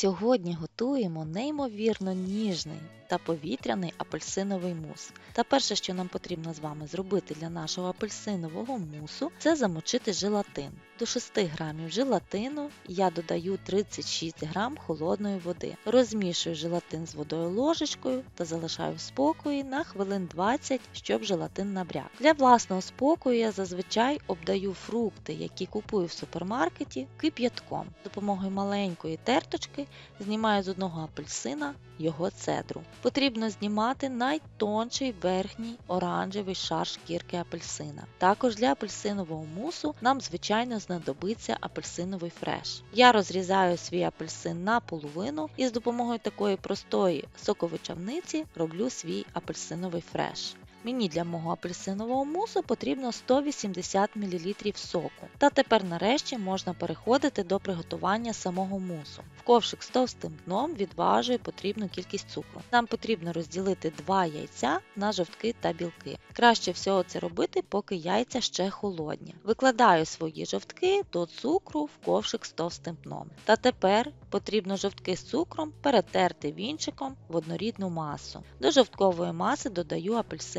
Сьогодні готуємо неймовірно ніжний та повітряний апельсиновий мус. Та перше, що нам потрібно з вами зробити для нашого апельсинового мусу, це замочити желатин. До 6 грамів желатину я додаю 36 грам холодної води. Розмішую желатин з водою ложечкою та залишаю в спокої на хвилин 20, щоб желатин набряк. Для власного спокою я зазвичай обдаю фрукти, які купую в супермаркеті, кип'ятком. З допомогою маленької терточки знімаю з одного апельсина його цедру. Потрібно знімати найтонший верхній оранжевий шар шкірки апельсина. Також для апельсинового мусу нам, звичайно, знадобиться апельсиновий фреш. Я розрізаю свій апельсин на половину і з допомогою такої простої соковичавниці роблю свій апельсиновий фреш. Мені для мого апельсинового мусу потрібно 180 мл соку. Та тепер нарешті можна переходити до приготування самого мусу. В ковшик з товстим дном відважую потрібну кількість цукру. Нам потрібно розділити 2 яйця на жовтки та білки. Краще всього це робити, поки яйця ще холодні. Викладаю свої жовтки до цукру в ковшик з товстим дном. Та тепер потрібно жовтки з цукром перетерти вінчиком в однорідну масу. До жовткової маси додаю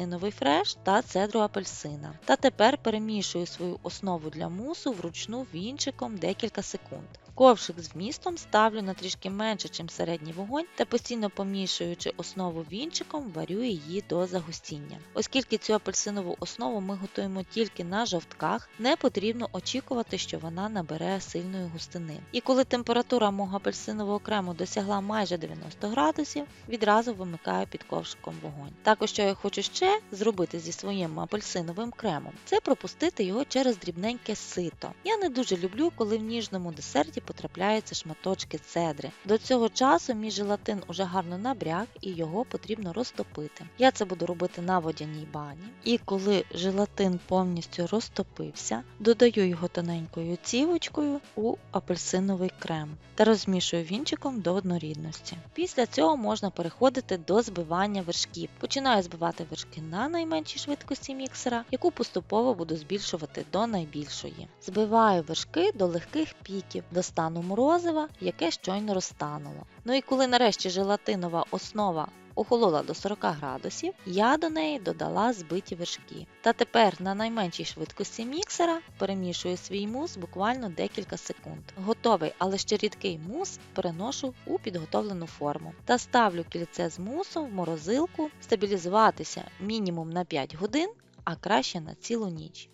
апельсиновий фреш та цедру апельсина. Та тепер перемішую свою основу для мусу вручну вінчиком декілька секунд. Ковшик з вмістом ставлю на трішки менше, ніж середній вогонь, та постійно помішуючи основу вінчиком, варю її до загустіння. Оскільки цю апельсинову основу ми готуємо тільки на жовтках, не потрібно очікувати, що вона набере сильної густини. І коли температура мого апельсинового крему досягла майже 90 градусів, відразу вимикаю під ковшиком вогонь. Також, що я хочу ще зробити зі своїм апельсиновим кремом, це пропустити його через дрібненьке сито. Я не дуже люблю, коли в ніжному десерті потрапляються шматочки цедри. До цього часу мій желатин уже гарно набряк і його потрібно розтопити. Я це буду робити на водяній бані. І коли желатин повністю розтопився, додаю його тоненькою цівочкою у апельсиновий крем та розмішую вінчиком до однорідності. Після цього можна переходити до збивання вершків. Починаю збивати вершки на найменшій швидкості міксера, яку поступово буду збільшувати до найбільшої. Збиваю вершки до легких піків, стану морозива, яке щойно розтануло. Ну і коли нарешті желатинова основа охолола до 40 градусів, я до неї додала збиті вершки. Та тепер на найменшій швидкості міксера перемішую свій мус буквально декілька секунд. Готовий, але ще рідкий мус переношу у підготовлену форму та ставлю кільце з мусом в морозилку стабілізуватися мінімум на 5 годин, а краще на цілу ніч.